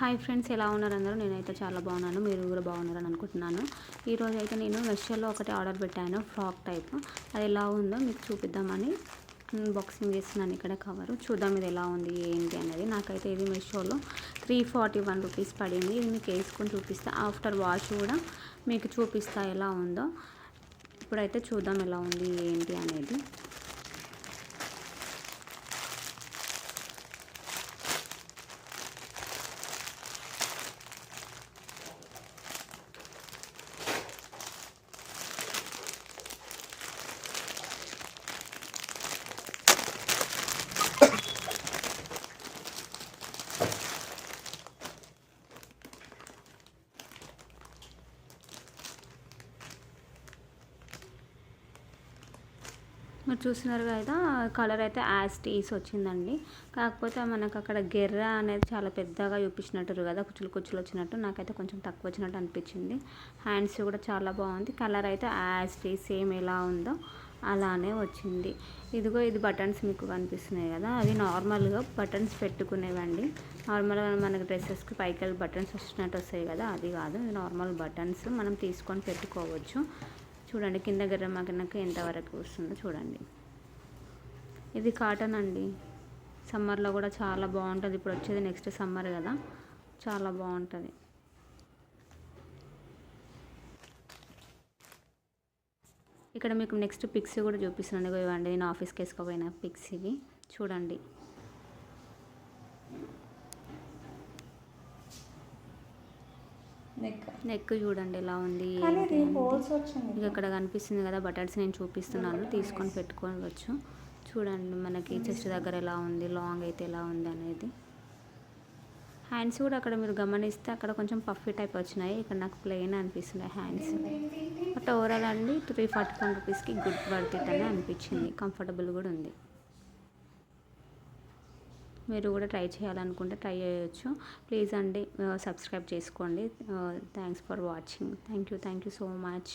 Hi friends ఎలా ఉన్నారు అందరూ? నేనైతే చాలా బాగున్నాను. మీరు కూడా బాగున్నారని అనుకుంటున్నాను. ఈరోజు అయితే నేను మెషర్లో ఒకటి ఆర్డర్ పెట్టాను ఫ్రాక్ టైప్. అది ఎలా ఉందో మీకు చూపిద్దామని బాక్సింగ్ చేస్తున్నాను ఇక్కడ కవరు. చూద్దాం ఇది ఎలా ఉంది ఏంటి అనేది. నాకైతే ఇది మెషోలో త్రీ ఫార్టీ వన్ రూపీస్ పడింది. ఇది మీకు వేసుకొని చూపిస్తా. ఆఫ్టర్ వాష్ కూడా మీకు చూపిస్తా ఎలా ఉందో. ఇప్పుడైతే చూద్దాం ఎలా ఉంది ఏంటి అనేది. మీరు చూస్తున్నారు కదా కలర్ అయితే యాజ్ టీస్ వచ్చిందండి. కాకపోతే మనకు అక్కడ గెర్ర అనేది చాలా పెద్దగా చూపించినట్టు కదా కుచ్చులు కుచ్చులు వచ్చినట్టు నాకైతే కొంచెం తక్కువ వచ్చినట్టు అనిపించింది. హ్యాండ్స్ కూడా చాలా బాగుంది. కలర్ అయితే యాజ్ టీస్ సేమ్ ఎలా ఉందో అలానే వచ్చింది. ఇదిగో ఇది బటన్స్ మీకు కనిపిస్తున్నాయి కదా అవి నార్మల్గా బటన్స్ పెట్టుకునేవండి. నార్మల్గా మనకి డ్రెస్సెస్కి పైకి బటన్స్ వచ్చినట్టు వస్తాయి కదా అది కాదు. నార్మల్ బటన్స్ మనం తీసుకొని పెట్టుకోవచ్చు. చూడండి కింద గర్ర కిందకి ఎంతవరకు వస్తుందో చూడండి. ఇది కాటన్ అండి. సమ్మర్లో కూడా చాలా బాగుంటుంది. ఇప్పుడు వచ్చేది నెక్స్ట్ సమ్మర్ కదా. చాలా బాగుంటుంది. ఇక్కడ మీకు నెక్స్ట్ పిక్స్ కూడా చూపిస్తున్నాను. ఇవ్వండి నేను ఆఫీస్కి వేసుకోపోయిన పిక్స్ ఇవి. చూడండి. నెక్ నెక్ చూడండి ఎలా ఉంది ఇక ఇక్కడ కనిపిస్తుంది కదా బటన్స్ నేను చూపిస్తున్నాను తీసుకొని పెట్టుకోవచ్చు. చూడండి మనకి చెస్ట్ దగ్గర ఎలా ఉంది లాంగ్ అయితే ఎలా ఉంది అనేది. హ్యాండ్స్ కూడా అక్కడ మీరు గమనిస్తే అక్కడ కొంచెం పఫీ టైప్ వచ్చినాయి. ఇక్కడ నాకు ప్లెయిన్ అనిపిస్తున్నాయి హ్యాండ్స్ బట్ ఓవరాల్ అండి త్రీ ఫార్టీ వన్ రూపీస్కి గుడ్ వర్త్ అని అనిపించింది. కంఫర్టబుల్ కూడా ఉంది. మీరు కూడా ట్రై చేయాలనుకుంటే ట్రై చేయొచ్చు. ప్లీజ్ అండి సబ్స్క్రైబ్ చేసుకోండి. Thanks for watching. Thank you thank you so much.